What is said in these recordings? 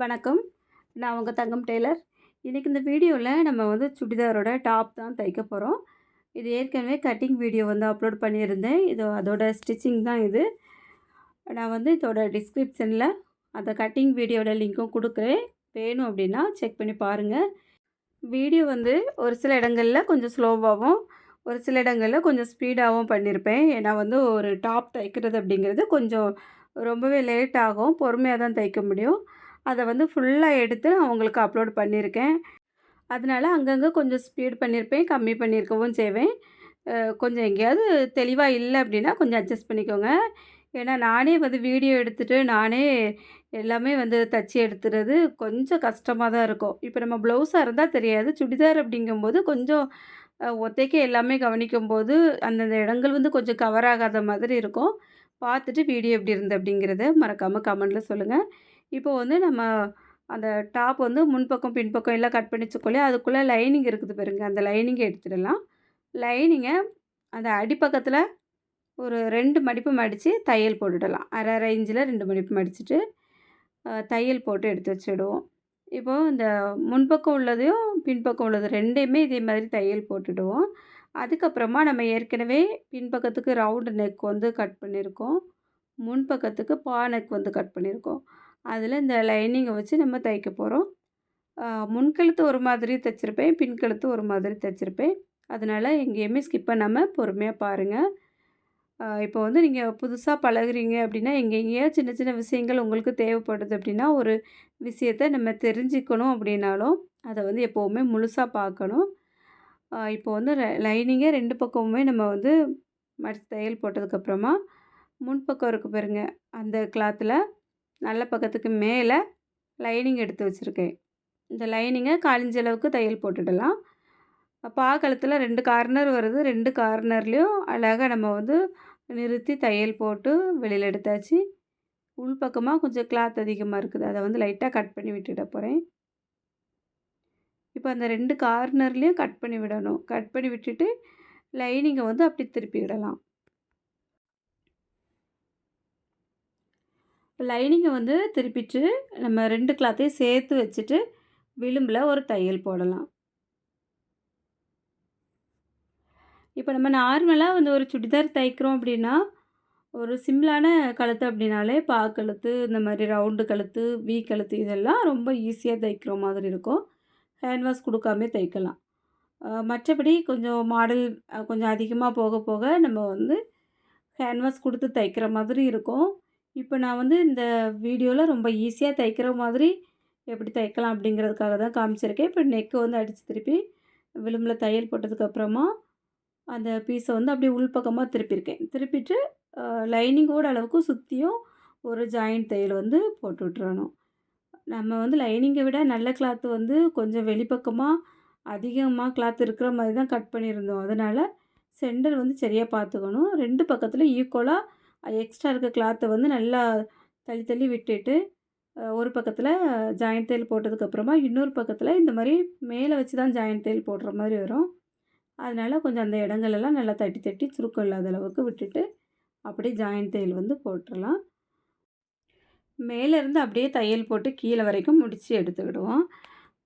வணக்கம். நான் உங்கள் தங்கம் டெய்லர். இன்றைக்கி இந்த வீடியோவில் நம்ம வந்து சுடிதாரோட டாப் தான் தைக்க போகிறோம் இது ஏற்கனவே கட்டிங் வீடியோ வந்து அப்லோட் பண்ணியிருந்தேன். இது அதோட ஸ்டிச்சிங் தான் இது. நான் வந்து இதோட டிஸ்கிரிப்ஷனில் அந்த கட்டிங் வீடியோட லிங்க்கும் கொடுக்குறேன். வேணும் அப்படின்னா செக் பண்ணி பாருங்கள் வீடியோ வந்து ஒரு சில இடங்களில் கொஞ்சம் ஸ்லோவாகவும் ஒரு சில இடங்களில் கொஞ்சம் ஸ்பீடாகவும் பண்ணியிருப்பேன். ஏன்னா வந்து ஒரு டாப் தைக்கிறது அப்படிங்கிறது கொஞ்சம் ரொம்பவே லேட் ஆகும் பொறுமையாக தான் தைக்க முடியும். அதை வந்து ஃபுல்லாக எடுத்து நான் உங்களுக்கு அப்லோட் பண்ணியிருக்கேன் அதனால் அங்கங்கே கொஞ்சம் ஸ்பீட் பண்ணியிருப்பேன் கம்மி பண்ணியிருக்கவும் செய்வேன். கொஞ்சம் எங்கேயாவது தெளிவாக இல்லை அப்படின்னா கொஞ்சம் அட்ஜஸ்ட் பண்ணிக்கோங்க. ஏன்னா நானே வந்து வீடியோ எடுத்துகிட்டு நானே எல்லாமே வந்து தச்சு எடுத்துறது கொஞ்சம் கஷ்டமாக தான் இருக்கும். இப்போ நம்ம ப்ளவுஸாக இருந்தால் தெரியாது. சுடிதார் அப்படிங்கும்போது கொஞ்சம் ஒத்தைக்க ஒத்தைக்கு எல்லாமே கவனிக்கும்போது அந்தந்த இடங்கள் வந்து கொஞ்சம் கவர் ஆகாத மாதிரி இருக்கும். பார்த்துட்டு வீடியோ எப்படி இருந்து அப்படிங்கிறத மறக்காமல் கமெண்டில் சொல்லுங்கள் இப்போ வந்து நம்ம அந்த டாப் வந்து முன்பக்கம் பின்பக்கம் எல்லாம் கட் பண்ணி வச்சுக்கொள்ளே அதுக்குள்ளே லைனிங் இருக்குது பாருங்க. அந்த லைனிங்கை எடுத்துடலாம். லைனிங்கை அந்த அடிப்பக்கத்தில் ஒரு ரெண்டு மடிப்பு மடித்து தையல் போட்டுடலாம். அரை அரை இன்ச்சில் ரெண்டு மடிப்பு மடிச்சுட்டு தையல் போட்டு எடுத்து வச்சுடுவோம். இப்போது இந்த முன்பக்கம் உள்ளதையும் பின்பக்கம் உள்ளது ரெண்டையுமே இதே மாதிரி தையல் போட்டுடுவோம். அதுக்கப்புறமா நம்ம ஏற்கனவே பின்பக்கத்துக்கு ரவுண்டு நெக் வந்து கட் பண்ணியிருக்கோம். முன்பக்கத்துக்கு பா நெக் வந்து கட் பண்ணியிருக்கோம். அதில் இந்த லைனிங்கை வச்சு நம்ம தைக்க போகிறோம் முன்கழுத்து ஒரு மாதிரி தைச்சிருப்பேன் பின்கழுத்து ஒரு மாதிரி தைச்சிருப்பேன். அதனால் எங்கேயுமே ஸ்கிப் பண்ணாமல் பொறுமையாக பாருங்கள் இப்போ வந்து நீங்கள் புதுசாக பழகுறீங்க அப்படின்னா எங்கெங்கேயோ சின்ன சின்ன விஷயங்கள் உங்களுக்கு தேவைப்படுது அப்படின்னா ஒரு விஷயத்தை நம்ம தெரிஞ்சுக்கணும் அப்படின்னாலும் அதை வந்து எப்போவுமே முழுசாக பார்க்கணும். இப்போ வந்து லைனிங்கே ரெண்டு பக்கமுமே நம்ம வந்து மடித்து தையல் போட்டதுக்கப்புறமா முன்பக்கம் இருக்குது பாருங்க அந்த கிளாத்தில் நல்ல பக்கத்துக்கு மேலே லைனிங் எடுத்து வச்சுருக்கேன். இந்த லைனிங்கை காலிஞ்ச அளவுக்கு தையல் போட்டுடலாம். பாக்கழுத்தில் ரெண்டு கார்னர் வருது. ரெண்டு கார்னர்லேயும் அழகாக நம்ம வந்து நிறுத்தி தையல் போட்டு வெளியில் எடுத்தாச்சு. உள்பக்கமாக கொஞ்சம் கிளாத் அதிகமாக இருக்குது. அதை வந்து லைட்டாக கட் பண்ணி விட்டுட போகிறேன் இப்போ அந்த ரெண்டு கார்னர்லேயும் கட் பண்ணி விடணும். கட் பண்ணி விட்டுட்டு லைனிங்கை வந்து அப்படி திருப்பி விடலாம். லைனிங்கை வந்து திருப்பிட்டு நம்ம ரெண்டு கிளாத்தையும் சேர்த்து வச்சுட்டு விளிம்பில் ஒரு தையல் போடலாம். இப்போ நம்ம நார்மலாக வந்து ஒரு சுடிதார் தைக்கிறோம் அப்படின்னா ஒரு சிம்பிளான கழுத்து அப்படின்னாலே பா கழுத்து இந்த மாதிரி ரவுண்டு கழுத்து வி கழுத்து இதெல்லாம் ரொம்ப ஈஸியாக தைக்கிற மாதிரி இருக்கும். ஹேண்ட் வாஷ் கொடுக்காம தைக்கலாம். மற்றபடி கொஞ்சம் மாடல் கொஞ்சம் அதிகமாக போக போக நம்ம வந்து ஹேண்ட் வாஷ் கொடுத்து தைக்கிற மாதிரி இருக்கும். இப்போ நான் வந்து இந்த வீடியோவில் ரொம்ப ஈஸியாக தைக்கிற மாதிரி எப்படி தைக்கலாம் அப்படிங்கிறதுக்காக தான் காமிச்சிருக்கேன். இப்போ நெக்கு வந்து அடித்து திருப்பி விளிம்பில் தையல் போட்டதுக்கப்புறமா அந்த பீஸை வந்து அப்படியே உள்பக்கமாக திருப்பியிருக்கேன். திருப்பிட்டு லைனிங்கோட அளவுக்கு சுற்றியும் ஒரு ஜாயிண்ட் தையல் வந்து போட்டு விட்டுறணும். நம்ம வந்து லைனிங்கை விட நல்ல கிளாத்து வந்து கொஞ்சம் வெளிப்பக்கமாக அதிகமாக கிளாத் இருக்கிற மாதிரி தான் கட் பண்ணியிருந்தோம். அதனால் சென்டர் வந்து சரியாக பார்த்துக்கணும். ரெண்டு பக்கத்தில் ஈக்குவலாக எக்ஸ்ட்ரா இருக்க கிளாத்தை வந்து நல்லா தள்ளி தள்ளி விட்டுட்டு ஒரு பக்கத்தில் ஜாயிண்ட் தையல் போட்டதுக்கப்புறமா இன்னொரு பக்கத்தில் இந்த மாதிரி மேலே வச்சு தான் ஜாயிண்ட் தையல் போடுற மாதிரி வரும். அதனால் கொஞ்சம் அந்த இடங்களெல்லாம் நல்லா தட்டி தட்டி சுருக்கம் இல்லாத அளவுக்கு விட்டுட்டு அப்படியே ஜாயிண்ட் தையல் வந்து போட்டுடலாம் மேலேருந்து அப்படியே தையல் போட்டு கீழே வரைக்கும் முடித்து எடுத்துக்கிடுவோம்.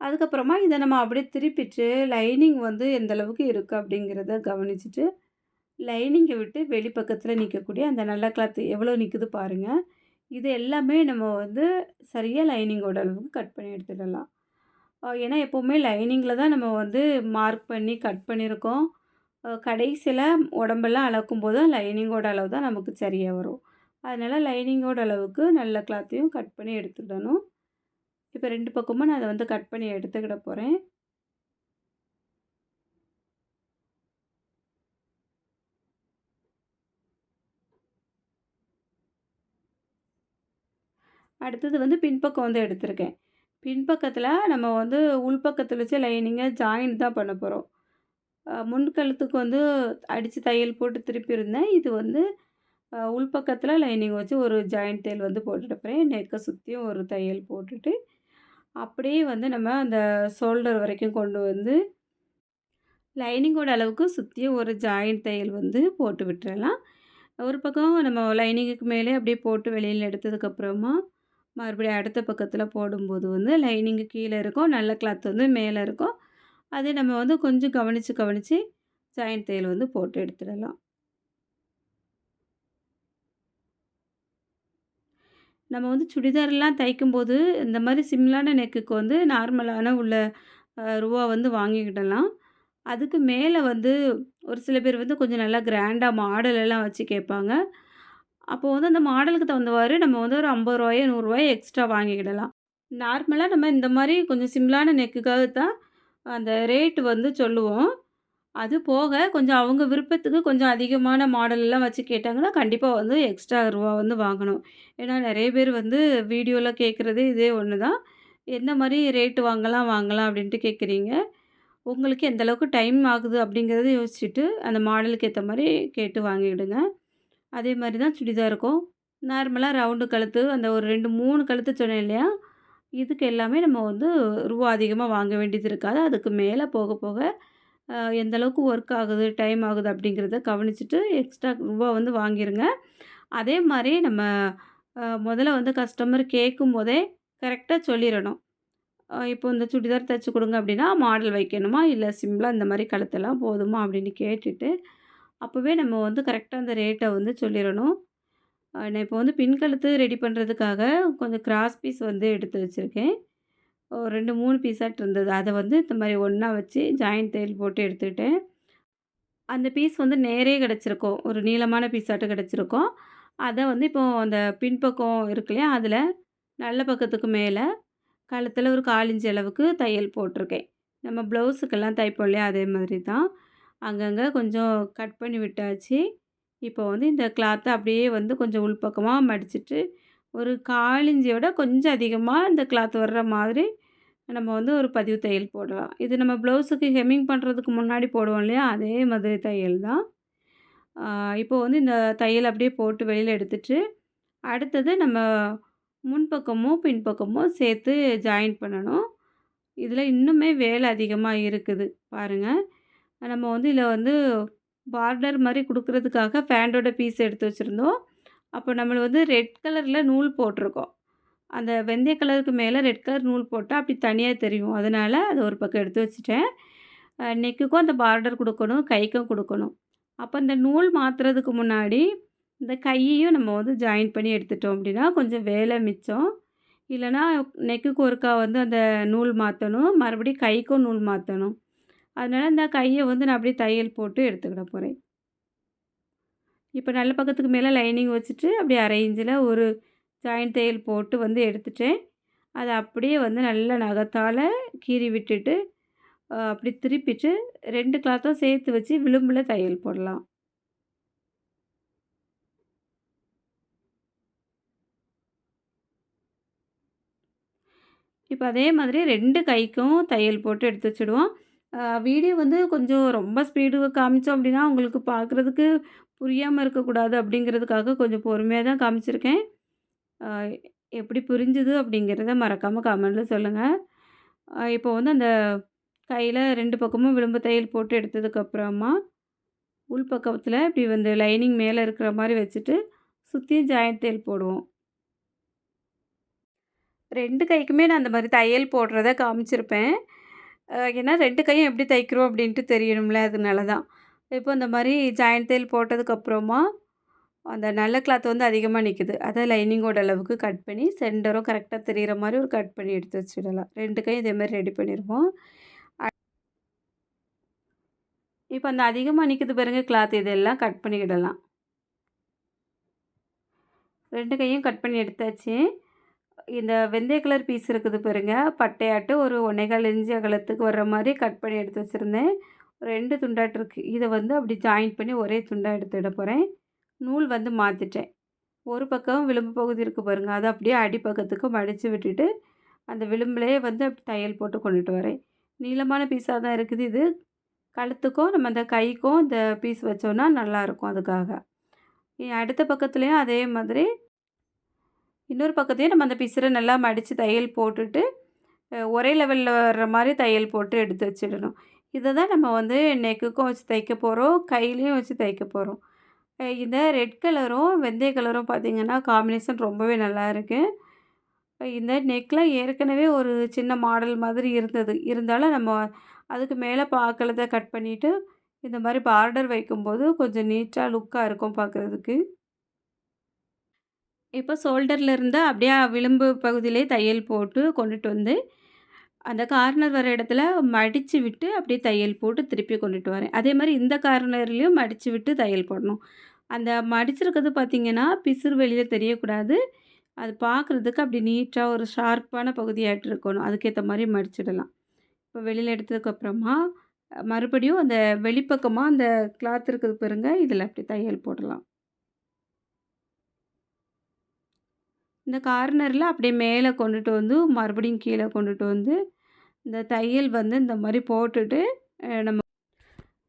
அதுக்கப்புறமா இதை நம்ம அப்படியே திருப்பிட்டு லைனிங் வந்து எந்த அளவுக்கு இருக்குது அப்படிங்கிறத கவனிச்சுட்டு லைனிங்கை விட்டு வெளிப்பக்கத்தில் நிற்கக்கூடிய அந்த நல்ல கிளாத் எவ்வளோ நிற்குது பாருங்கள் இது எல்லாமே நம்ம வந்து சரியாக லைனிங்கோட அளவுக்கு கட் பண்ணி எடுத்துடலாம். ஏன்னா எப்போவுமே லைனிங்கில் தான் நம்ம வந்து மார்க் பண்ணி கட் பண்ணியிருக்கோம் கடைசியில் உடம்பெல்லாம் அளக்கும் போது லைனிங்கோட அளவு தான் நமக்கு சரியாக வரும். அதனால் லைனிங்கோட அளவுக்கு நல்ல கிளாத்தையும் கட் பண்ணி எடுத்துக்கிடணும் இப்போ ரெண்டு பக்கமும் நான் அதை வந்து கட் பண்ணி எடுத்துக்கிட போகிறேன் அடுத்தது வந்து பின்பக்கம் வந்து எடுத்திருக்கேன். பின்பக்கத்தில் நம்ம வந்து உள்பக்கத்தில் வச்சு லைனிங்கை ஜாயின் தான் பண்ண போகிறோம் முன்கழுத்துக்கு வந்து அடித்து தையல் போட்டு திருப்பி இருந்தேன். இது வந்து உள்பக்கத்தில் லைனிங் வச்சு ஒரு ஜாயிண்ட் தையல் வந்து போட்டுட்டு போகிறேன் நெக்கை சுற்றியும் ஒரு தையல் போட்டுட்டு அப்படியே வந்து நம்ம அந்த ஷோல்டர் வரைக்கும் கொண்டு வந்து லைனிங்கோட அளவுக்கு சுற்றியும் ஒரு ஜாயிண்ட் தையல் வந்து போட்டு விட்டுறலாம். ஒரு பக்கம் நம்ம லைனிங்குக்கு மேலே அப்படியே போட்டு வெளியில் எடுத்ததுக்கப்புறமா மறுபடியும் அடுத்த பக்கத்தில் போடும்போது வந்து லைனிங்கு கீழே இருக்கும் நல்ல கிளாத் வந்து மேலே இருக்கும். அதே நம்ம வந்து கொஞ்சம் கவனித்து கவனித்து ஜாயின் தையல் வந்து போட்டு எடுத்துடலாம். நம்ம வந்து சுடிதார்லாம் தைக்கும்போது இந்த மாதிரி சிம்லான நெக்குக்கு வந்து நார்மலான உள்ள ரூபா வந்து வாங்கிக்கிடலாம். அதுக்கு மேலே வந்து ஒரு சில பேர் வந்து கொஞ்சம் நல்லா கிராண்டாக மாடலெல்லாம் வச்சு கேட்பாங்க. அப்போ வந்து அந்த மாடலுக்கு தகுந்தவாறு நம்ம வந்து ஒரு ஐம்பது ரூபாயோ நூறுரூவாயோ எக்ஸ்ட்ரா வாங்கிக்கிடலாம். நார்மலாக நம்ம இந்த மாதிரி கொஞ்சம் சிம்பிளான நெக்குக்காக தான் அந்த ரேட்டு வந்து சொல்லுவோம். அது போக கொஞ்சம் அவங்க விருப்பத்துக்கு கொஞ்சம் அதிகமான மாடலெல்லாம் வச்சு கேட்டாங்கன்னா கண்டிப்பாக வந்து எக்ஸ்ட்ரா ரூபா வந்து வாங்கணும். ஏன்னா நிறைய பேர் வந்து வீடியோவில் கேட்குறதே இதே ஒன்று தான். எந்த மாதிரி ரேட்டு வாங்கலாம் வாங்கலாம் அப்படின்ட்டு கேட்குறீங்க. உங்களுக்கு எந்தளவுக்கு டைம் ஆகுது அப்படிங்கிறத யோசிச்சுட்டு அந்த மாடலுக்கு ஏற்ற மாதிரி கேட்டு வாங்கிவிடுங்க அதே மாதிரி தான் சுடிதாருக்கும் நார்மலாக ரவுண்டு கழுத்து அந்த ஒரு ரெண்டு மூணு கழுத்து சொன்னேன் இல்லையா? இதுக்கு எல்லாமே நம்ம வந்து ரூபா அதிகமாக வாங்க வேண்டியது இருக்காது. அதுக்கு மேலே போக போக எந்த அளவுக்கு ஒர்க் ஆகுது டைம் ஆகுது அப்படிங்கிறத கவனிச்சுட்டு எக்ஸ்ட்ரா ரூபா வந்து வாங்கிருங்க. அதே மாதிரி நம்ம முதல்ல வந்து கஸ்டமர் கேட்கும் போதே கரெக்டாக சொல்லிடணும். இப்போ இந்த சுடிதார் தைச்சி கொடுங்க அப்படின்னா மாடல் வைக்கணுமா? இல்லை சிம்பிளாக இந்த மாதிரி கழுத்தெல்லாம் போதுமா? அப்படின்னு கேட்டுட்டு அப்போவே நம்ம வந்து கரெக்டாக அந்த ரேட்டை வந்து சொல்லிடணும் நான் இப்போ வந்து பின் கழுத்து ரெடி பண்ணுறதுக்காக கொஞ்சம் கிராஸ் பீஸ் வந்து எடுத்து வச்சுருக்கேன். ஒரு ரெண்டு மூணு பீஸாட்டு இருந்தது. அதை வந்து இந்த மாதிரி ஒன்றா வச்சு ஜாயிண்ட் தையல் போட்டு எடுத்துக்கிட்டேன். அந்த பீஸ் வந்து நேரே கிடச்சிருக்கும். ஒரு நீளமான பீஸாட்டு கிடச்சிருக்கும். அதை வந்து இப்போது அந்த பின்பக்கம் இருக்கு இல்லையா? அதில் நல்ல பக்கத்துக்கு மேலே கழுத்தில் ஒரு காலிஞ்சி அளவுக்கு தையல் போட்டிருக்கேன். நம்ம ப்ளவுஸுக்கெல்லாம் தைப்போம் இல்லையா? அதே மாதிரி தான். அங்கங்கே கொஞ்சம் கட் பண்ணி விட்டாச்சு. இப்போ வந்து இந்த கிளாத்தை அப்படியே வந்து கொஞ்சம் உள்பக்கமாக மடிச்சுட்டு ஒரு காலிஞ்சியோட கொஞ்சம் அதிகமாக இந்த கிளாத் வர்ற மாதிரி நம்ம வந்து ஒரு பதிவு தையல் போடலாம். இது நம்ம ப்ளவுஸுக்கு ஹெம்மிங் பண்ணுறதுக்கு முன்னாடி போடுவோம் இல்லையா? அதே மாதிரி தையல் தான். இப்போ வந்து இந்த தையல் அப்படியே போட்டு வெளியில் எடுத்துட்டு அடுத்தது நம்ம முன்பக்கமும் பின்பக்கமும் சேர்த்து ஜாயின் பண்ணணும். இதில் இன்னுமே வேலை அதிகமாக இருக்குது. பாருங்கள் நம்ம வந்து இதில் வந்து பார்டர் மாதிரி கொடுக்குறதுக்காக ஃபேண்டோட பீஸ் எடுத்து வச்சுருந்தோம். அப்போ நம்மளை வந்து ரெட் கலரில் நூல் போட்டிருக்கோம். அந்த வெந்தய கலருக்கு மேலே ரெட் கலர் நூல் போட்டால் அப்படி தனியாக தெரியும். அதனால் அதை ஒரு பக்கம் எடுத்து வச்சுட்டேன். நெக்குக்கும் அந்த பார்டர் கொடுக்கணும் கைக்கும் கொடுக்கணும். அப்போ இந்த நூல் மாற்றுறதுக்கு முன்னாடி இந்த கையையும் நம்ம வந்து ஜாயின் பண்ணி எடுத்துட்டோம் அப்படின்னா கொஞ்சம் வேலை மிச்சம். இல்லைனா நெக்குக்கு ஒருக்கா வந்து அந்த நூல் மாற்றணும் மறுபடியும் கைக்கும் நூல் மாற்றணும் அதனால் இந்த கையை வந்து நான் அப்படியே தையல் போட்டு எடுத்துக்கிட போகிறேன் இப்போ நல்ல பக்கத்துக்கு மேலே லைனிங் வச்சுட்டு அப்படியே அரை இன்ச்சில் ஒரு ஜாயின் தையல் போட்டு வந்து எடுத்துட்டேன். அதை அப்படியே வந்து நல்ல நகத்தால் கீறி விட்டுட்டு அப்படி திருப்பிட்டு ரெண்டு கிளாத்தும் சேர்த்து வச்சு விளிம்பில் தையல் போடலாம். இப்போ அதே மாதிரி ரெண்டு கைக்கும் தையல் போட்டு எடுத்து வச்சுடுவோம். வீடியோ வந்து கொஞ்சம் ரொம்ப ஸ்பீடு காமிச்சோம் அப்படின்னா உங்களுக்கு பார்க்குறதுக்கு புரியாமல் இருக்கக்கூடாது அப்படிங்கிறதுக்காக கொஞ்சம் பொறுமையாக தான் காமிச்சிருக்கேன். எப்படி புரிஞ்சுது அப்படிங்கிறத மறக்காமல் கமெண்டில் சொல்லுங்கள் இப்போ வந்து அந்த கையில் ரெண்டு பக்கமும் விளிம்பு தையல் போட்டு எடுத்ததுக்கப்புறமா உள் பக்கத்தில் இப்படி வந்து லைனிங் மேலே இருக்கிற மாதிரி வச்சுட்டு சுற்றியும் ஜாயின் தையல் போடுவோம். ரெண்டு கைக்குமே நான் அந்த மாதிரி தையல் போடுறத காமிச்சிருப்பேன். ஏன்னா ரெண்டு கையும் எப்படி தைக்கிறோம் அப்படின்ட்டு தெரியணும்ல அதனால தான். இப்போ இந்த மாதிரி ஜாயின் தையல் போட்டதுக்கப்புறமா அந்த நல்ல கிளாத் வந்து அதிகமாக நிற்குது அதை லைனிங்கோட அளவுக்கு கட் பண்ணி சென்டரும் கரெக்டாக தெரிகிற மாதிரி ஒரு கட் பண்ணி எடுத்து வச்சுடலாம். ரெண்டு கையும் இதேமாதிரி ரெடி பண்ணிடுவோம். இப்போ அந்த அதிகமாக நிற்குது பாருங்க கிளாத் இதெல்லாம் கட் பண்ணிக்கிடலாம். ரெண்டு கையும் கட் பண்ணி எடுத்தாச்சு. இந்த வெந்தய கலர் பீஸ் இருக்குது பாருங்க. பட்டையாட்டு ஒரு ஒன்றைகால் இஞ்சி அகலத்துக்கு வர்ற மாதிரி கட் பண்ணி எடுத்து வச்சுருந்தேன். ரெண்டு துண்டாட்டு இருக்குது இதை வந்து அப்படி ஜாயின் பண்ணி ஒரே துண்டாக எடுத்துட போகிறேன் நூல் வந்து மாற்றிட்டேன் ஒரு பக்கம் விளிம்பு பகுதி இருக்குது பாருங்கள் அதை அப்படியே அடிப்பக்கத்துக்கு மடித்து விட்டுட்டு அந்த விளிம்புலேயே வந்து அப்படி தையல் போட்டு கொண்டுட்டு வரேன். நீளமான பீஸாக தான் இருக்குது இது. கழுத்துக்கும் நம்ம அந்த கைக்கும் இந்த பீஸ் வச்சோன்னா நல்லாயிருக்கும் அதுக்காக. அடுத்த பக்கத்துலேயும் அதே மாதிரி இன்னொரு பக்கத்தையும் நம்ம அந்த பிசுரை நல்லா மடித்து தையல் போட்டுட்டு ஒரே லெவலில் வர்ற மாதிரி தையல் போட்டு எடுத்து வச்சிடணும். இதை தான் நம்ம வந்து நெக்குக்கும் வச்சு தைக்க போகிறோம் கையிலையும் வச்சு தைக்க போகிறோம் இந்த ரெட் கலரும் வெந்தய கலரும் பார்த்திங்கன்னா காம்பினேஷன் ரொம்பவே நல்லா இருக்குது இந்த நெக்கில் ஏற்கனவே ஒரு சின்ன மாடல் மாதிரி இருந்தது. இருந்தாலும் நம்ம அதுக்கு மேலே பாக்கலத்தை கட் பண்ணிவிட்டு இந்த மாதிரி பார்டர் வைக்கும்போது கொஞ்சம் நீட்டாக லுக்காக இருக்கும் பார்க்குறதுக்கு. இப்போ ஷோல்டரில் இருந்து அப்படியே விளிம்பு பகுதியிலே தையல் போட்டு கொண்டுட்டு வந்து அந்த கார்னர் வர இடத்துல மடித்து விட்டு அப்படியே தையல் போட்டு திருப்பி கொண்டுட்டு வரேன். அதே மாதிரி இந்த கார்னர்லேயும் மடித்து விட்டு தையல் போடணும். அந்த மடிச்சிருக்கிறது பார்த்திங்கன்னா பிசுறு வெளியில் தெரியக்கூடாது. அது பார்க்குறதுக்கு அப்படி நீட்டாக ஒரு ஷார்ப்பான பகுதியாகிட்டு இருக்கணும். அதுக்கேற்ற மாதிரி மடிச்சிடலாம். இப்போ வெளியில் எடுத்ததுக்கப்புறமா மறுபடியும் அந்த வெளிப்பக்கமாக அந்த கிளாத் இருக்குது பாருங்க இதில் அப்படி தையல் போடலாம். இந்த கார்னரில் அப்படியே மேலே கொண்டுட்டு வந்து மறுபடியும் கீழே கொண்டுட்டு வந்து இந்த தையல் வந்து இந்த மாதிரி போட்டுட்டு நம்ம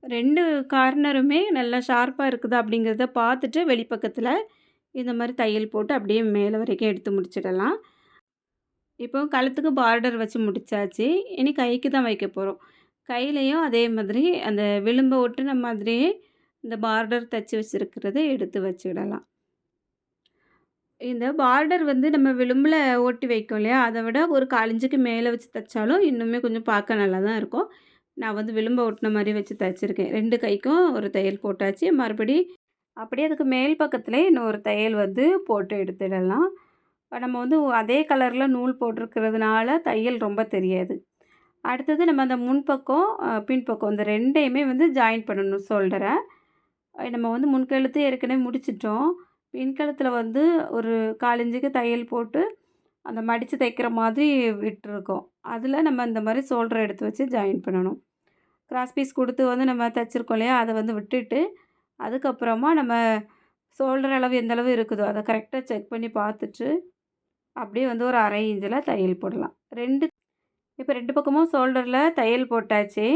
ரெண்டு கார்னருமே நல்லா ஷார்ப்பாக இருக்குது அப்படிங்கிறத பார்த்துட்டு வெளிப்பக்கத்தில் இந்த மாதிரி தையல் போட்டு அப்படியே மேலே வரைக்கும் எடுத்து முடிச்சிடலாம். இப்போ கழுத்துக்கு பார்டர் வச்சு முடித்தாச்சு இனி கைக்கு தான் வைக்க போகிறோம் கையிலையும் அதே மாதிரி அந்த விளிம்பை ஒட்டுன மாதிரியே இந்த பார்டர் தைச்சி வச்சுருக்கிறத எடுத்து வச்சுடலாம். இந்த பார்டர் வந்து நம்ம விளிம்பில் ஒட்டி வைக்கோம் இல்லையா? அதை விட ஒரு காலிஞ்சுக்கு மேலே வச்சு தைச்சாலும் இன்னுமே கொஞ்சம் பார்க்க நல்லா தான் இருக்கும். நான் வந்து விளிம்பை ஒட்டின மாதிரி வச்சு தைச்சிருக்கேன். ரெண்டு கைக்கும் ஒரு தையல் போட்டாச்சு. மறுபடி அப்படியே அதுக்கு மேல் பக்கத்துலேயே இன்னொரு தையல் வந்து போட்டு எடுத்துடலாம். நம்ம வந்து அதே கலரில் நூல் போட்டிருக்கிறதுனால தையல் ரொம்ப தெரியாது. அடுத்தது நம்ம அந்த முன்பக்கம் பின்பக்கம் இந்த ரெண்டையுமே வந்து ஜாயின் பண்ணணும் ஷோல்டரை நம்ம வந்து முன்கெழுத்து ஏற்கனவே முடிச்சிட்டோம். பின்கழுத்தில் வந்து ஒரு காலிஞ்சுக்கு தையல் போட்டு அந்த மடித்து தைக்கிற மாதிரி விட்டுருக்கோம். அதில் நம்ம இந்த மாதிரி சோல்டர் எடுத்து வச்சு ஜாயின் பண்ணணும். கிராஸ் பீஸ் கொடுத்து வந்து நம்ம தைச்சிருக்கோம் இல்லையா? அதை வந்து விட்டுட்டு அதுக்கப்புறமா நம்ம சோல்டர் அளவு எந்த அளவு இருக்குதோ அதை கரெக்டாக செக் பண்ணி பார்த்துட்டு அப்படியே வந்து ஒரு அரை இன்ச்சில் தையல் போடலாம். ரெண்டு இப்போ ரெண்டு பக்கமும் சோல்டரில் தையல் போட்டாச்சு.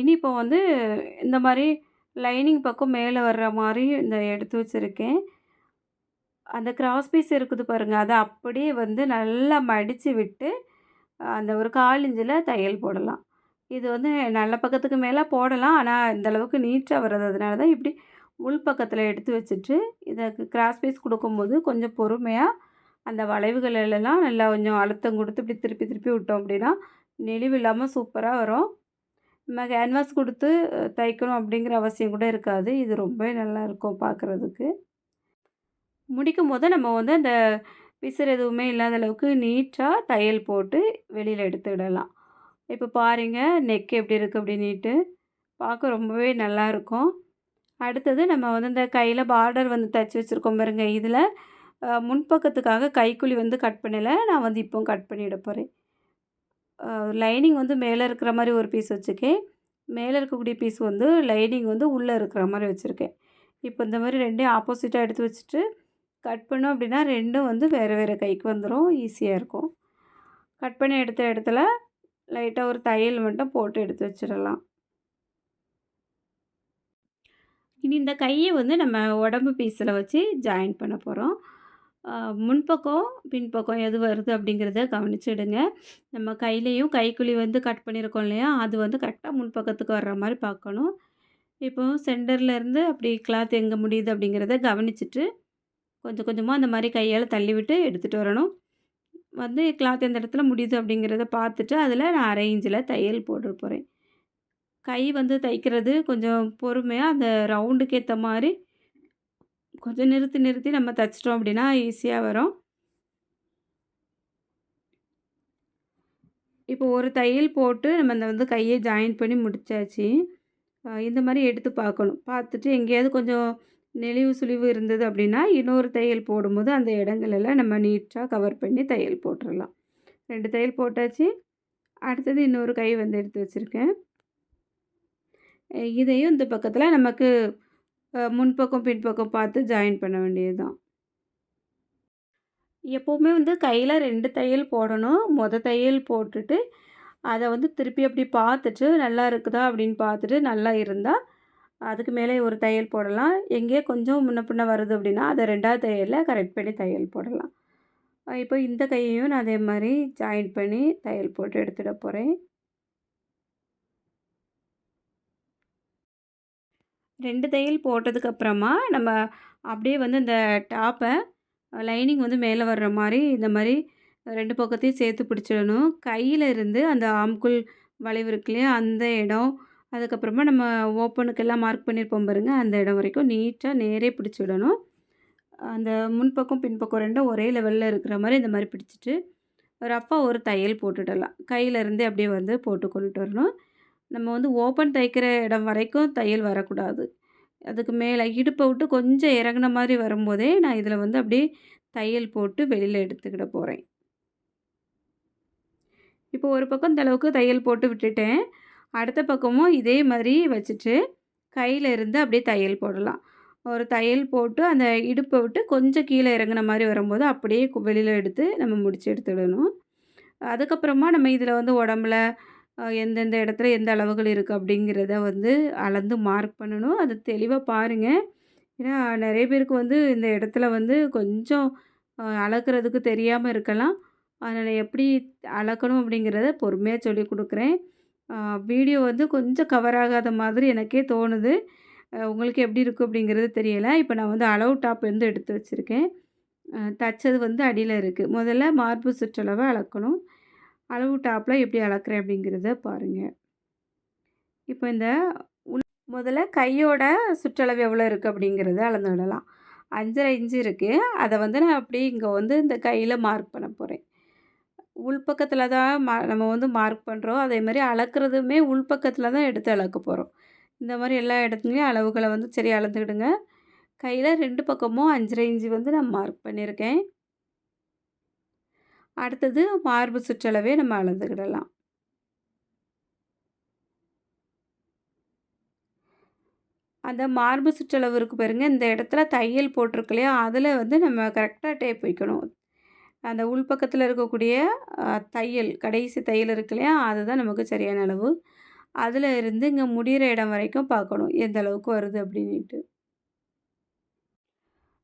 இனி இப்போ வந்து இந்த மாதிரி லைனிங் பக்கம் மேலே வர்ற மாதிரி இந்த எடுத்து வச்சுருக்கேன். அந்த கிராஸ் பீஸ் இருக்குது பாருங்கள் அதை அப்படியே வந்து நல்லா மடித்து விட்டு அந்த ஒரு கால் இன்ச்சில் தையல் போடலாம். இது வந்து நல்ல பக்கத்துக்கு மேலே போடலாம். ஆனால் இந்தளவுக்கு நீட்டாக வர்றது. அதனால தான் இப்படி உள் பக்கத்தில் எடுத்து வச்சுட்டு இதை கிராஸ் பீஸ் கொடுக்கும்போது கொஞ்சம் பொறுமையாக அந்த வளைவுகளெல்லாம் நல்லா கொஞ்சம் அழுத்தம் கொடுத்து இப்படி திருப்பி திருப்பி விட்டோம் அப்படின்னா நெளிவு இல்லாமல் சூப்பராக வரும். நம்ம கேன்வாஸ் கொடுத்து தைக்கணும் அப்படிங்கிற அவசியம் கூட இருக்காது. இது ரொம்ப நல்லாயிருக்கும் பார்க்குறதுக்கு முடிக்கும் போது நம்ம வந்து அந்த பிசுறு எதுவுமே இல்லாத அளவுக்கு நீட்டாக தையல் போட்டு வெளியில் எடுத்துக்கிடலாம் இப்போ பாருங்கள் நெக் எப்படி இருக்குது அப்படின்ட்டு பார்க்க ரொம்பவே நல்லாயிருக்கும் அடுத்தது நம்ம வந்து இந்த கையில் பார்டர் வந்து தைச்சி வச்சுருக்கோம் பாருங்க. இதில் முன்பக்கத்துக்காக கைக்குழி வந்து கட் பண்ணலை. நான் வந்து இப்போ கட் பண்ணிவிட போகிறேன் லைனிங் வந்து மேலே இருக்கிற மாதிரி ஒரு பீஸ் வச்சுருக்கேன். மேலே இருக்கக்கூடிய பீஸ் வந்து லைனிங் வந்து உள்ளே இருக்கிற மாதிரி வச்சுருக்கேன். இப்போ இந்த மாதிரி ரெண்டையும் ஆப்போசிட்டாக எடுத்து வச்சுட்டு கட் பண்ணோம் அப்படின்னா ரெண்டும் வந்து வேறு வேறு கைக்கு வந்துடும் ஈஸியாக இருக்கும். கட் பண்ணி எடுத்த இடத்துல லைட்டாக ஒரு தையல் மட்டும் போட்டு எடுத்து வச்சிடலாம். இனி இந்த கையை வந்து நம்ம உடம்பு பீஸில் வச்சு ஜாயின் பண்ண போகிறோம் முன்பக்கம் பின்பக்கம் எது வருது அப்படிங்கிறத கவனிச்சிடுங்க. நம்ம கையிலையும் கைக்குழி வந்து கட் பண்ணியிருக்கோம் இல்லையா? அது வந்து கரெக்டாக முன்பக்கத்துக்கு வர்ற மாதிரி பார்க்கணும். இப்போ சென்டர்லேருந்து அப்படி கிளாத் எங்கே முடியுது அப்படிங்கிறத கவனிச்சிட்டு கொஞ்சம் கொஞ்சமாக அந்த மாதிரி கையால் தள்ளிவிட்டு எடுத்துகிட்டு வரணும். வந்து கிளாத் எந்த இடத்துல முடியுது அப்படிங்கிறத பார்த்துட்டு அதில் நான் அரை இன்ச்சில் தையல் போட்டு போகிறேன் கை வந்து தைக்கிறது கொஞ்சம் பொறுமையாக அந்த ரவுண்டுக்கு ஏற்ற மாதிரி கொஞ்சம் நிறுத்தி நிறுத்தி நம்ம தைச்சிட்டோம் அப்படின்னா ஈஸியாக வரும். இப்போ ஒரு தையல் போட்டு நம்ம அந்த வந்து கையை ஜாயின் பண்ணி முடித்தாச்சு இந்த மாதிரி எடுத்து பார்க்கணும். பார்த்துட்டு எங்கேயாவது கொஞ்சம் நெளிவு சுழிவு இருந்தது அப்படின்னா இன்னொரு தையல் போடும்போது அந்த இடங்களெல்லாம் நம்ம நீட்டாக கவர் பண்ணி தையல் போட்டுடலாம் ரெண்டு தையல் போட்டாச்சு. அடுத்தது இன்னொரு கை வந்து எடுத்து வச்சுருக்கேன். இதையும் இந்த பக்கத்தில் நமக்கு முன்பக்கம் பின்பக்கம் பார்த்து ஜாயின் பண்ண வேண்டியது தான் எப்போவுமே வந்து கையில் ரெண்டு தையல் போடணும். மொதல் தையல் போட்டுட்டு அதை வந்து திருப்பி அப்படி பார்த்துட்டு நல்லா இருக்குதா அப்படின்னு பார்த்துட்டு நல்லா இருந்தால் அதுக்கு மேலே ஒரு தையல் போடலாம். எங்கேயே கொஞ்சம் முன்ன பின்ன வருது அப்படின்னா அதை ரெண்டாவது தையலில் கரெக்ட் பண்ணி தையல் போடலாம். இப்போ இந்த கையையும் நான் அதே மாதிரி ஜாயின் பண்ணி தையல் போட்டு எடுத்துட போகிறேன் ரெண்டு தையல் போட்டதுக்கப்புறமா நம்ம அப்படியே வந்து இந்த டாப்பை லைனிங் வந்து மேலே வர்ற மாதிரி இந்த மாதிரி ரெண்டு பக்கத்தையும் சேர்த்து பிடிச்சிடணும். கையில் இருந்து அந்த ஆம்குள் வளைவு இருக்கு இல்லையா அந்த இடம் அதுக்கப்புறமா நம்ம ஓப்பனுக்கெல்லாம் மார்க் பண்ணியிருப்போம் பாருங்கள் அந்த இடம் வரைக்கும் நீட்டாக நேரே பிடிச்சி விடணும். அந்த முன்பக்கம் பின்பக்கம் ரெண்டும் ஒரே லெவலில் இருக்கிற மாதிரி இந்த மாதிரி பிடிச்சிட்டு ரஃப்பாக ஒரு தையல் போட்டுடலாம். கையிலிருந்தே அப்படியே வந்து போட்டு கொண்டுட்டு வரணும். நம்ம வந்து ஓப்பன் தைக்கிற இடம் வரைக்கும் தையல் வரக்கூடாது. அதுக்கு மேலே இடுப்பை விட்டு கொஞ்சம் இறங்குன மாதிரி வரும்போதே நான் இதில் வந்து அப்படியே தையல் போட்டு வெளியில் எடுத்துக்கிட போகிறேன் இப்போ ஒரு பக்கம் இந்த அளவுக்கு தையல் போட்டு விட்டுட்டேன். அடுத்த பக்கமும் இதே மாதிரி வச்சுட்டு கையில் இருந்து அப்படியே தையல் போடலாம். ஒரு தையல் போட்டு அந்த இடுப்பை விட்டு கொஞ்சம் கீழே இறங்குன மாதிரி வரும்போது அப்படியே வெளியில் எடுத்து நம்ம முடிச்சு எடுத்துடணும். அதுக்கப்புறமா நம்ம இதில் வந்து உடம்புல எந்தெந்த இடத்துல எந்த அளவுகள் இருக்குது அப்படிங்கிறத வந்து அளந்து மார்க் பண்ணணும். அது தெளிவாக பாருங்கள் ஏன்னா நிறைய பேருக்கு வந்து இந்த இடத்துல வந்து கொஞ்சம் அஹ், அளக்கிறதுக்கு தெரியாமல் இருக்கலாம். அதனால் எப்படி அளக்கணும் அப்படிங்கிறத பொறுமையாக சொல்லி கொடுக்குறேன். வீடியோ வந்து கொஞ்சம் கவர் ஆகாத மாதிரி எனக்கே தோணுது. உங்களுக்கு எப்படி இருக்கும் அப்படிங்கிறது தெரியலை. இப்போ நான் வந்து அளவு டாப் வந்து எடுத்து வச்சுருக்கேன். தச்சது வந்து அடியில் இருக்குது முதல்ல மார்பு சுற்றளவை அளக்கணும். அளவு டாப்பில் எப்படி அளக்குறேன் அப்படிங்கிறத பாருங்கள் இப்போ இந்த உள் முதல்ல கையோட சுற்றளவு எவ்வளோ இருக்குது அப்படிங்கிறத அளந்து விடலாம். அஞ்சரை இன்ச்சு இருக்குது அதை வந்து நான் அப்படியே இங்கே வந்து இந்த கையில் மார்க் பண்ண போகிறேன் உள்பக்கத்தில் தான் மா நம்ம வந்து மார்க் பண்ணுறோம் அதே மாதிரி அளக்குறதுமே உள்பக்கத்தில் தான் எடுத்து அளக்க போகிறோம் இந்த மாதிரி எல்லா இடத்துலையும் அளவுகளை வந்து சரி அளந்துக்கிடுங்க. கையில் ரெண்டு பக்கமும் அஞ்சரை இன்ச்சு வந்து நான் மார்க் பண்ணியிருக்கேன். அடுத்தது மார்பு சுற்றளவே நம்ம அளந்துக்கிடலாம். அந்த மார்பு சுற்றளவு இருக்கு பாருங்க. இந்த இடத்துல தையல் போட்டிருக்கு இல்லையா? அதில் வந்து நம்ம கரெக்டாக டேப் வைக்கணும். அந்த உள்பக்கத்தில் இருக்கக்கூடிய தையல் கடைசி தையல் இருக்கு இல்லையா? அதுதான் நமக்கு சரியான அளவு. அதில் இருந்து இங்கே முடிகிற இடம் வரைக்கும் பார்க்கணும். எந்த அளவுக்கு வருது அப்படின்ட்டு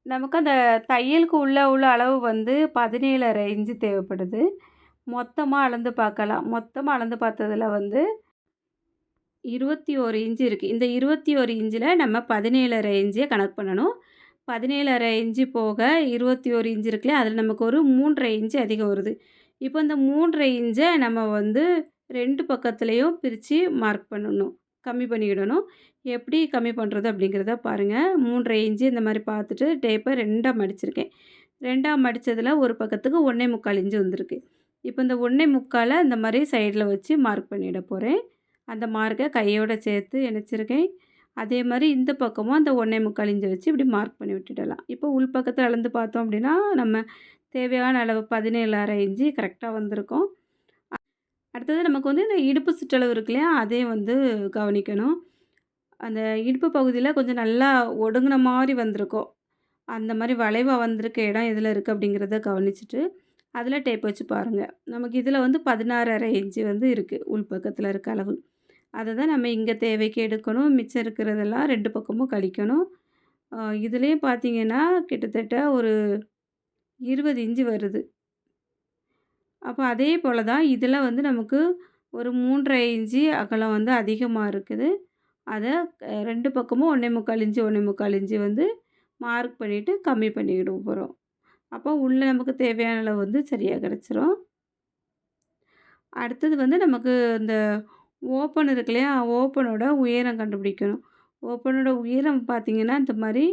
நமக்கு அந்த தையலுக்கு உள்ள உள்ள அளவு வந்து பதினேழரை இன்ச்சு தேவைப்படுது. மொத்தமாக அளந்து பார்க்கலாம். மொத்தமாக அளந்து பார்த்ததுல வந்து இருபத்தி ஒரு இன்ச்சு இருக்குது இந்த இருபத்தி ஒரு இன்ச்சில் நம்ம பதினேழரை இஞ்சியை கணக்கு பண்ணணும். பதினேழரை இன்ச்சு போக இருபத்தி ஒரு இன்ச்சு இருக்குல்ல அதில் நமக்கு ஒரு மூன்றரை இன்ச்சு அதிகம் வருது. இப்போ இந்த மூன்றரை இன்ச்சை நம்ம வந்து ரெண்டு பக்கத்துலேயும் பிரித்து மார்க் பண்ணணும். கம்மி பண்ணிக்கிடணும். எப்படி கம்மி பண்ணுறது அப்படிங்கிறத பாருங்கள் மூன்றரை இன்ச்சு இந்த மாதிரி பார்த்துட்டு டேப்பை ரெண்டாக மடிச்சிருக்கேன். ரெண்டாக மடித்ததில் ஒரு பக்கத்துக்கு ஒன்றே முக்கால் இன்ச்சு வந்திருக்கு. இப்போ இந்த ஒன்றே முக்காலை இந்த மாதிரி சைடில் வச்சு மார்க் பண்ணிட போகிறேன் அந்த மார்க்கை கையோடு சேர்த்து இணைச்சிருக்கேன். அதே மாதிரி இந்த பக்கமும் அந்த ஒன்றே முக்கால் வச்சு இப்படி மார்க் பண்ணி விட்டுடலாம். இப்போ உள் பக்கத்தில் அளந்து பார்த்தோம் அப்படின்னா நம்ம தேவையான அளவு பதினேழு அரை இஞ்சி கரெக்டாக வந்திருக்கும். அடுத்தது நமக்கு வந்து இந்த இடுப்பு சுற்றளவு இருக்கு இல்லையா அதையும் வந்து கவனிக்கணும். அந்த இடுப்பு பகுதியில் கொஞ்சம் நல்லா ஒடுங்கின மாதிரி வந்திருக்கும். அந்த மாதிரி வளைவாக வந்திருக்க இடம் எதில் இருக்குது அப்படிங்கிறத கவனிச்சுட்டு அதில் டேப் வச்சு பாருங்கள் நமக்கு இதில் வந்து பதினாறு அரை இன்ச்சு வந்து இருக்குது உள் பக்கத்தில் இருக்க அளவு. அதை தான் நம்ம இங்கே தேவைக்கு எடுக்கணும். மிச்சம் இருக்கிறதெல்லாம் ரெண்டு பக்கமும் கழிக்கணும். இதுலேயும் பார்த்தீங்கன்னா கிட்டத்தட்ட ஒரு இருபது இன்ச்சு வருது. அப்போ அதே போல் தான் இதில் வந்து நமக்கு ஒரு மூன்றரை இன்ச்சு அகலம் வந்து அதிகமாக இருக்குது. அதை ரெண்டு பக்கமும் ஒன்றே முக்கால் இன்ச்சு ஒன்றே முக்கால் இன்ச்சு வந்து மார்க் பண்ணிவிட்டு கம்மி பண்ணிக்கிட்டு போகிறோம். அப்போ உள்ளே நமக்கு தேவையான அளவு வந்து சரியாக கிடச்சிரும். அடுத்தது வந்து நமக்கு இந்த ஓப்பன் இருக்கு இல்லையா? ஓப்பனோட உயரம் கண்டுபிடிக்கணும். ஓப்பனோட உயரம் பார்த்திங்கன்னா இந்த மாதிரி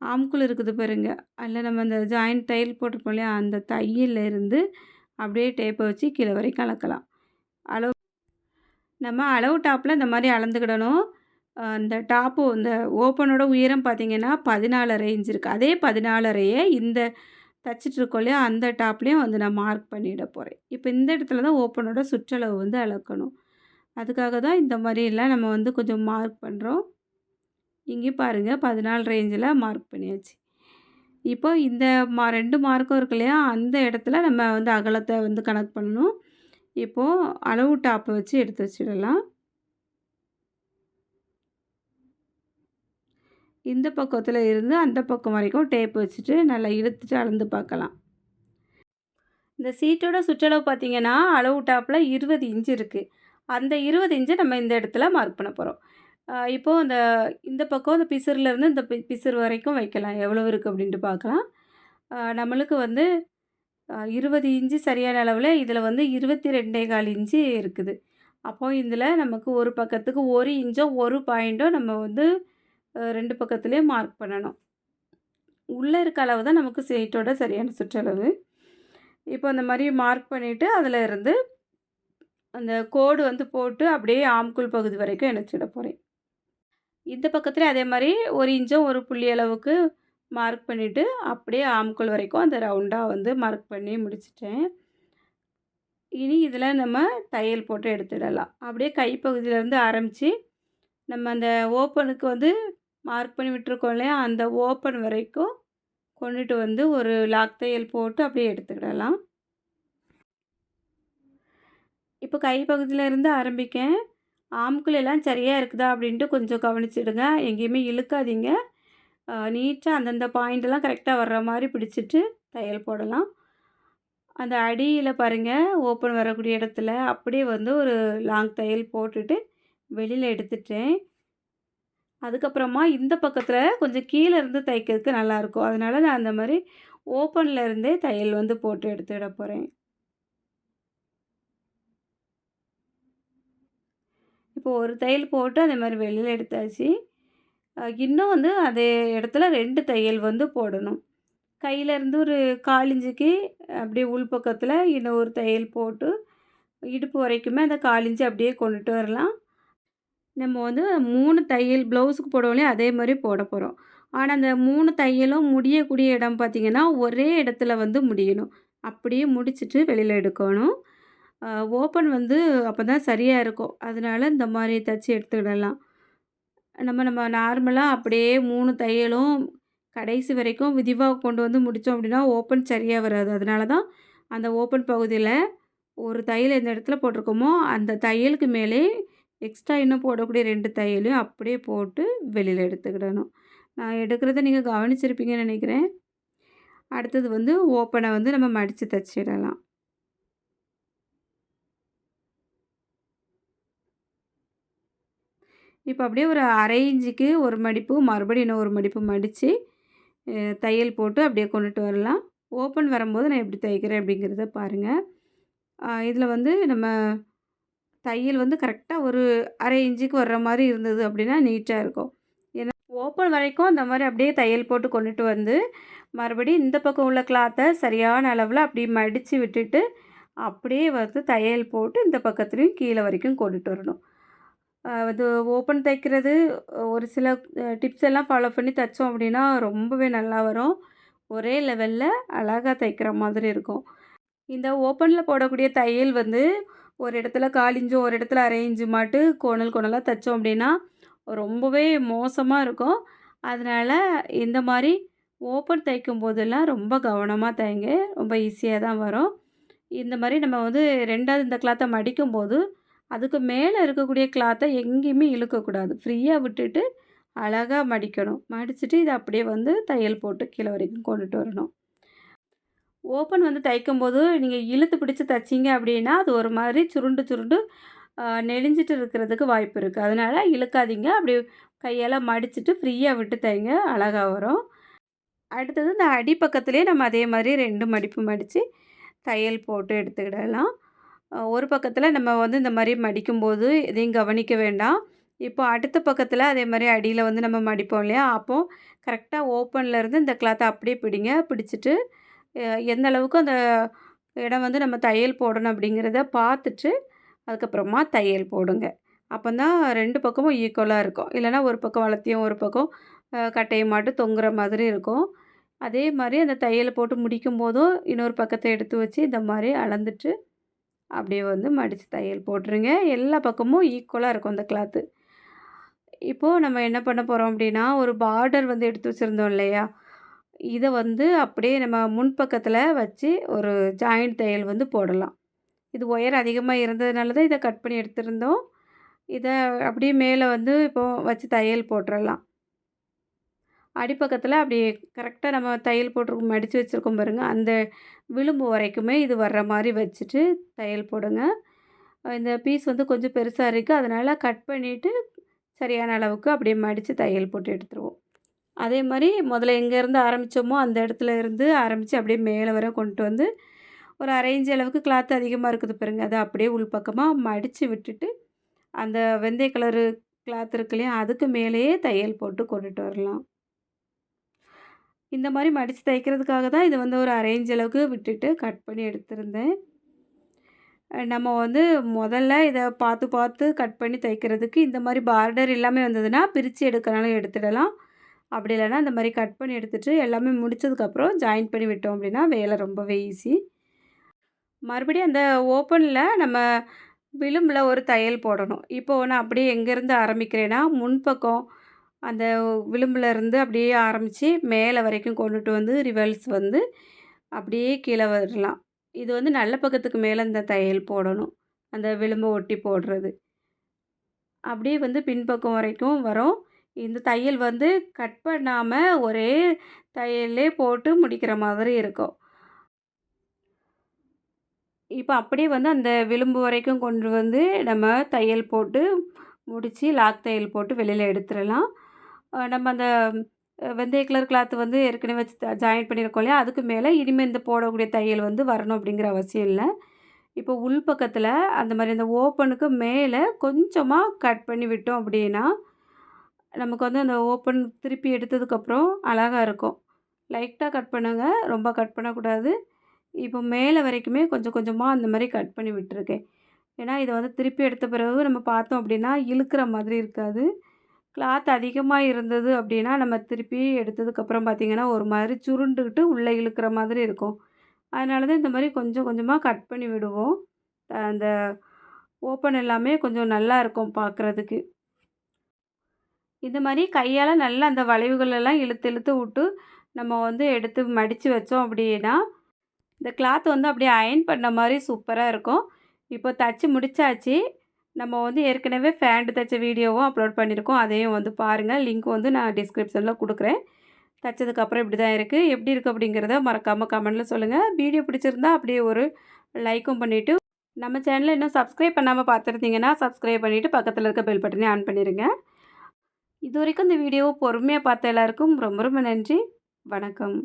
ஆம்குள் இருக்குது பாருங்க. அதில் நம்ம அந்த ஜாயிண்ட் தையல் போட்டிருப்போம் இல்லையா? அந்த தையல்ல இருந்து அப்படியே டேப்பை வச்சு கீழே வரைக்கும் அளக்கலாம். அளவு நம்ம அளவு டாப்பில் இந்த மாதிரி அளந்துக்கிடணும். அந்த இந்த டாப்பு இந்த ஓப்பனோட உயரம் பார்த்தீங்கன்னா பதினாலரை இன்ச் இருக்குது அதே பதினாலரையே இந்த தச்சிட்டு இல்லையா? அந்த டாப்லேயும் வந்து நான் மார்க் பண்ணிட போகிறேன் இப்போ இந்த இடத்துல தான் ஓப்பனோட சுற்றளவு வந்து அளக்கணும். அதுக்காக தான் இந்த மாதிரியெல்லாம் நம்ம வந்து கொஞ்சம் மார்க் பண்ணுறோம் இங்கேயும் பாருங்கள் பதினாலு ரேஞ்சில் மார்க் பண்ணியாச்சு. இப்போ இந்த மா ரெண்டு மார்க்கும் இருக்கு இல்லையா அந்த இடத்துல நம்ம வந்து அகலத்தை வந்து கணக்கு பண்ணணும். இப்போது அளவு டாப்பை வச்சு எடுத்து வச்சிடலாம். இந்த பக்கத்தில் இருந்து அந்த பக்கம் வரைக்கும் டேப் வச்சுட்டு நல்லா இழுத்துட்டு அளந்து பார்க்கலாம். இந்த சீட்டோட சுற்றளவு பார்த்தீங்கன்னா அளவு டாப்பில் இருபது இன்ச்சு இருக்குது அந்த இருபது இன்ச்சை நம்ம இந்த இடத்துல மார்க் பண்ண போகிறோம் இப்போது அந்த இந்த பக்கம் இந்த பிசர்லேருந்து இந்த பி பிசுறு வரைக்கும் வைக்கலாம். எவ்வளோ இருக்குது அப்படின்ட்டு பார்க்கலாம். நம்மளுக்கு வந்து இருபது இன்ச்சு சரியான அளவில் இதில் வந்து இருபத்தி ரெண்டே கால் இன்ச்சு இருக்குது. அப்போது இதில் நமக்கு ஒரு பக்கத்துக்கு ஒரு இன்ச்சோ ஒரு பாயிண்ட்டோ நம்ம வந்து ரெண்டு பக்கத்துலேயும் மார்க் பண்ணணும். உள்ளே இருக்க அளவு தான் நமக்கு சீட்டோட சரியான சுற்றளவு. இப்போ அந்த மாதிரி மார்க் பண்ணிவிட்டு அதில் இருந்து அந்த கோடு வந்து போட்டு அப்படியே ஆம்குள் பகுதி வரைக்கும் இணைச்சிட போகிறேன் இந்த பக்கத்தில் அதே மாதிரி ஒரு இன்ச்சும் ஒரு புள்ளி அளவுக்கு மார்க் பண்ணிவிட்டு அப்படியே ஆம்குள் வரைக்கும் அந்த ரவுண்டாக வந்து மார்க் பண்ணி முடிச்சிட்டேன். இனி இதில் நம்ம தையல் போட்டு எடுத்துடலாம். அப்படியே கைப்பகுதியிலேருந்து ஆரம்பித்து நம்ம அந்த ஓப்பனுக்கு வந்து மார்க் பண்ணி விட்டுருக்கோம் இல்லையா? அந்த ஓப்பன் வரைக்கும் கொண்டுட்டு வந்து ஒரு லாக் தையல் போட்டு அப்படியே எடுத்துக்கிடலாம். இப்போ கைப்பகுதியிலேருந்து இருந்து ஆரம்பிக்கேன். ஆம்குள் எல்லாம் சரியாக இருக்குதா அப்படின்ட்டு கொஞ்சம் கவனிச்சிடுங்க. எங்கேயுமே இழுக்காதீங்க. நீட்டாக அந்தந்த பாயிண்டெல்லாம் கரெக்டாக வர்ற மாதிரி பிடிச்சிட்டு தையல் போடலாம். அந்த அடியில் பாருங்கள் ஓப்பன் வரக்கூடிய இடத்துல அப்படியே வந்து ஒரு லாங் தையல் போட்டுட்டு வெளியில் எடுத்துட்டேன். அதுக்கப்புறமா இந்த பக்கத்தில் கொஞ்சம் கீழே இருந்து தைக்கிறதுக்கு நல்லாயிருக்கும் அதனால் நான் அந்த மாதிரி ஓப்பனில் இருந்தே தையல் வந்து போட்டு எடுத்துட போகிறேன் இப்போ ஒரு தையல் போட்டு அதே மாதிரி வெளியில் எடுத்தாச்சு. இன்னும் வந்து அதே இடத்துல ரெண்டு தையல் வந்து போடணும். கையிலேருந்து ஒரு காலிஞ்சிக்கு அப்படியே உள்பக்கத்தில் இன்னும் ஒரு தையல் போட்டு இடுப்பு வரைக்குமே அந்த காலிஞ்சி அப்படியே கொண்டுட்டு வரலாம். நம்ம வந்து மூணு தையல் ப்ளவுஸுக்கு போடவுலே அதே மாதிரி போட போகிறோம் ஆனால் அந்த மூணு தையலும் முடியக்கூடிய இடம் பார்த்திங்கன்னா ஒரே இடத்துல வந்து முடியணும். அப்படியே முடிச்சுட்டு வெளியில் எடுக்கணும். ஓப்பன் வந்து அப்போ தான் சரியாக இருக்கும். அதனால் இந்த மாதிரி தைச்சி எடுத்துக்கிடலாம். நம்ம நம்ம நார்மலாக அப்படியே மூணு தையலும் கடைசி வரைக்கும் விதிவாக கொண்டு வந்து முடித்தோம் அப்படின்னா ஓப்பன் சரியாக வராது. அதனால தான் அந்த ஓப்பன் பகுதியில் ஒரு தையல் எந்த இடத்துல போட்டிருக்கோமோ அந்த தையலுக்கு மேலே எக்ஸ்ட்ரா இன்னும் போடக்கூடிய ரெண்டு தையலையும் அப்படியே போட்டு வெளியில் எடுத்துக்கிடணும். நான் எடுக்கிறத நீங்கள் கவனிச்சிருப்பீங்கன்னு நினைக்கிறேன். அடுத்தது வந்து ஓப்பனை வந்து நம்ம மடித்து தைச்சிடலாம். இப்போ அப்படியே ஒரு அரை இஞ்சிக்கு ஒரு மடிப்பு மறுபடியும் இன்னும் ஒரு மடிப்பு மடித்து தையல் போட்டு அப்படியே கொண்டுட்டு வரலாம். ஓப்பன் வரும்போது நான் எப்படி தைக்கிறேன் அப்படிங்கிறத பாருங்கள் இதில் வந்து நம்ம தையல் வந்து கரெக்டாக ஒரு அரை இன்ச்சுக்கு வர்ற மாதிரி இருந்தது அப்படின்னா நீட்டாக இருக்கும். ஏன்னா ஓப்பன் வரைக்கும் அந்த மாதிரி அப்படியே தையல் போட்டு கொண்டுட்டு வந்து மறுபடியும் இந்த பக்கம் உள்ள கிளாத்தை சரியான அளவில் அப்படி மடித்து விட்டுட்டு அப்படியே வந்து தையல் போட்டு இந்த பக்கத்துலேயும் கீழே வரைக்கும் கொண்டுட்டு வரணும். அது ஓப்பன் தைக்கிறது ஒரு சில டிப்ஸ் எல்லாம் ஃபாலோ பண்ணி தைச்சோம் அப்படின்னா ரொம்பவே நல்லா வரும். ஒரே லெவலில் அழகாக தைக்கிற மாதிரி இருக்கும். இந்த ஓப்பனில் போடக்கூடிய தையல் வந்து ஒரு இடத்துல காலிஞ்சும் ஒரு இடத்துல அரேஞ்சு மாட்டு கோணல் கோணலாக தைச்சோம் அப்படின்னா ரொம்பவே மோசமாக இருக்கும். அதனால் இந்த மாதிரி ஓப்பன் தைக்கும் போதெல்லாம் ரொம்ப கவனமாக தைங்க ரொம்ப ஈஸியாக தான் வரும். இந்த மாதிரி நம்ம வந்து ரெண்டாவது இந்த கிளாத்தை மடிக்கும்போது அதுக்கு மேலே இருக்கக்கூடிய கிளாத்தை எங்கேயுமே இழுக்கக்கூடாது. ஃப்ரீயாக விட்டுட்டு அழகாக மடிக்கணும். மடிச்சுட்டு இதை அப்படியே வந்து தையல் போட்டு கீழே வரைக்கும் கொண்டுட்டு வரணும். ஓப்பன் வந்து தைக்கும்போது நீங்கள் இழுத்து பிடிச்சி தைச்சிங்க அப்படின்னா அது ஒரு மாதிரி சுருண்டு சுருண்டு நெளிஞ்சிட்டு இருக்கிறதுக்கு வாய்ப்பு இருக்குது அதனால் இழுக்காதீங்க. அப்படி கையால் மடிச்சுட்டு ஃப்ரீயாக விட்டு தைங்க அழகாக வரும். அடுத்தது இந்த அடிப்பக்கத்துலேயே நம்ம அதே மாதிரி ரெண்டு மடிப்பு மடித்து தையல் போட்டு எடுத்துக்கிடலாம். ஒரு பக்கத்தில் நம்ம வந்து இந்த மாதிரி மடிக்கும்போது எதையும் கவனிக்க வேண்டாம். இப்போ அடுத்த பக்கத்தில் அதே மாதிரி அடியில் வந்து நம்ம மடிப்போம் இல்லையா? அப்போது கரெக்டாக ஓப்பனில் இருந்து இந்த கிளாத்தை அப்படியே பிடிங்க. பிடிச்சிட்டு எந்த அளவுக்கு அந்த இடம் வந்து நம்ம தையல் போடணும் அப்படிங்கிறத பார்த்துட்டு அதுக்கப்புறமா தையல் போடுங்க. அப்போ தான் ரெண்டு பக்கமும் ஈக்குவலாக இருக்கும். இல்லைனா ஒரு பக்கம் வளர்த்தியும் ஒரு பக்கம் கட்டையும் மாட்டு தொங்குற மாதிரி இருக்கும். அதே மாதிரி அந்த தையலை போட்டு முடிக்கும் போதும் இன்னொரு பக்கத்தை எடுத்து வச்சு இந்த மாதிரி அளந்துட்டு அப்படியே வந்து மடித்து தையல் போட்டுருங்க. எல்லா பக்கமும் ஈக்குவலாக இருக்கும் அந்த கிளாத்து இப்போது நம்ம என்ன பண்ண போகிறோம் அப்படின்னா ஒரு பார்டர் வந்து எடுத்து வச்சுருந்தோம் இல்லையா? இதை வந்து அப்படியே நம்ம முன்பக்கத்தில் வச்சு ஒரு ஜாயிண்ட் தையல் வந்து போடலாம். இது ஒயர் அதிகமாக இருந்ததுனால தான் இதை கட் பண்ணி எடுத்திருந்தோம். இதை அப்படியே மேலே வந்து இப்போது வச்சு தையல் போட்டுடலாம் அடிப்பக்கத்தில் அப்படியே கரெக்டாக நம்ம தையல் போட்டிருக்கோம் மடித்து வச்சுருக்கோம் பாருங்கள் அந்த விளிம்பு வரைக்குமே இது வர்ற மாதிரி வச்சுட்டு தையல் போடுங்க. இந்த பீஸ் வந்து கொஞ்சம் பெருசாக இருக்குது அதனால் கட் பண்ணிவிட்டு சரியான அளவுக்கு அப்படியே மடித்து தையல் போட்டு எடுத்துருவோம். அதே மாதிரி முதல்ல எங்கேருந்து ஆரம்பித்தோமோ அந்த இடத்துல இருந்து ஆரம்பித்து அப்படியே மேலே வர கொண்டு வந்து ஒரு அரை அளவுக்கு கிளாத் அதிகமாக இருக்குது பாருங்க. அதை அப்படியே உள்பக்கமாக மடித்து விட்டுட்டு அந்த வெந்தய கலரு கிளாத் இருக்கு இல்லையா அதுக்கு மேலேயே தையல் போட்டு கொண்டுட்டு வரலாம். இந்த மாதிரி மடித்து தைக்கிறதுக்காக தான் இது வந்து ஒரு அரேஞ்ச் அளவுக்கு விட்டுட்டு கட் பண்ணி எடுத்திருந்தேன். நம்ம வந்து முதல்ல இதை பார்த்து பார்த்து கட் பண்ணி தைக்கிறதுக்கு இந்த மாதிரி பார்டர் எல்லாமே வந்ததுன்னா பிரித்து எடுக்கிறனாலும் எடுத்துடலாம். அப்படி இல்லைன்னா இந்த மாதிரி கட் பண்ணி எடுத்துகிட்டு எல்லாமே முடித்ததுக்கப்புறம் ஜாயின் பண்ணி விட்டோம் அப்படின்னா வேலை ரொம்பவே ஈஸி. மறுபடியும் அந்த ஓப்பனில் நம்ம விளிம்பில் ஒரு தையல் போடணும். இப்போது நான் அப்படியே எங்கேருந்து ஆரம்பிக்கிறேன்னா முன்பக்கம் அந்த விளிம்புலேருந்து அப்படியே ஆரம்பித்து மேலே வரைக்கும் கொண்டுட்டு வந்து ரிவல்ஸ் வந்து அப்படியே கீழே வரலாம். இது வந்து நல்ல பக்கத்துக்கு மேலே இந்த தையல் போடணும். அந்த விளிம்பை ஒட்டி போடுறது. அப்படியே வந்து பின்பக்கம் வரைக்கும் வரும். இந்த தையல் வந்து கட் பண்ணாமல் ஒரே தையல்லே போட்டு முடிக்கிற மாதிரி இருக்கும். இப்போ அப்படியே வந்து அந்த விளிம்பு வரைக்கும் கொண்டு வந்து நம்ம தையல் போட்டு முடித்து லாக் தையல் போட்டு வெளியில் எடுத்துடலாம். நம்ம அந்த வெந்தய கலர் கிளாத் வந்து ஏற்கனவே வச்சு ஜாயின் பண்ணியிருக்கோம் இல்லையா? அதுக்கு மேலே இனிமேல் இந்த போடக்கூடிய தையல் வந்து வரணும் அப்படிங்கிற அவசியம் இல்லை. இப்போ உள் பக்கத்தில் அந்த மாதிரி அந்த ஓப்பனுக்கு மேலே கொஞ்சமாக கட் பண்ணி விட்டோம் அப்படின்னா நமக்கு வந்து அந்த ஓப்பன் திருப்பி எடுத்ததுக்கப்புறம் அழகாக இருக்கும். லைட்டாக கட் பண்ணுங்கள் ரொம்ப கட் பண்ணக்கூடாது. இப்போ மேலே வரைக்குமே கொஞ்சம் கொஞ்சமாக அந்த மாதிரி கட் பண்ணி விட்டுருக்கேன். ஏன்னா இதை வந்து திருப்பி எடுத்த பிறகு நம்ம பார்த்தோம் அப்படின்னா இழுக்கிற மாதிரி இருக்காது. கிளாத் அதிகமாக இருந்தது அப்படின்னா நம்ம திருப்பி எடுத்ததுக்கப்புறம் பார்த்திங்கன்னா ஒரு மாதிரி சுருண்டுக்கிட்டு உள்ளே இழுக்கிற மாதிரி இருக்கும். அதனால தான் இந்த மாதிரி கொஞ்சம் கொஞ்சமாக கட் பண்ணி விடுவோம். அந்த ஓப்பன் எல்லாமே கொஞ்சம் நல்லா இருக்கும் பார்க்குறதுக்கு இந்த மாதிரி கையால் நல்லா அந்த வளைவுகளெல்லாம் இழுத்து இழுத்து விட்டு நம்ம வந்து எடுத்து மடித்து வச்சோம் அப்படின்னா இந்த கிளாத் வந்து அப்படியே அயன் பண்ண மாதிரி சூப்பராக இருக்கும். இப்போ தச்சு முடித்தாச்சு நம்ம வந்து ஏற்கனவே ஃபேண்ட் தைச்ச வீடியோவும் அப்லோட் பண்ணியிருக்கோம் அதையும் வந்து பாருங்கள் லிங்க் வந்து நான் டிஸ்கிரிப்ஷனில் கொடுக்குறேன். தைச்சதுக்கப்புறம் இப்படி தான் இருக்குது எப்படி இருக்குது அப்படிங்கிறத மறக்காமல் கமெண்ட்டில் சொல்லுங்கள் வீடியோ பிடிச்சிருந்தா அப்படியே ஒரு லைக்கும் பண்ணிவிட்டு நம்ம சேனலில் இன்னும் சப்ஸ்கிரைப் பண்ணாமல் பார்த்துருந்தீங்கன்னா சப்ஸ்கிரைப் பண்ணிவிட்டு பக்கத்தில் இருக்க பெல் பட்டனே ஆன் பண்ணிடுங்க இது வரைக்கும் இந்த வீடியோவை பொறுமையாக பார்த்த எல்லாருக்கும் ரொம்ப ரொம்ப நன்றி. வணக்கம்.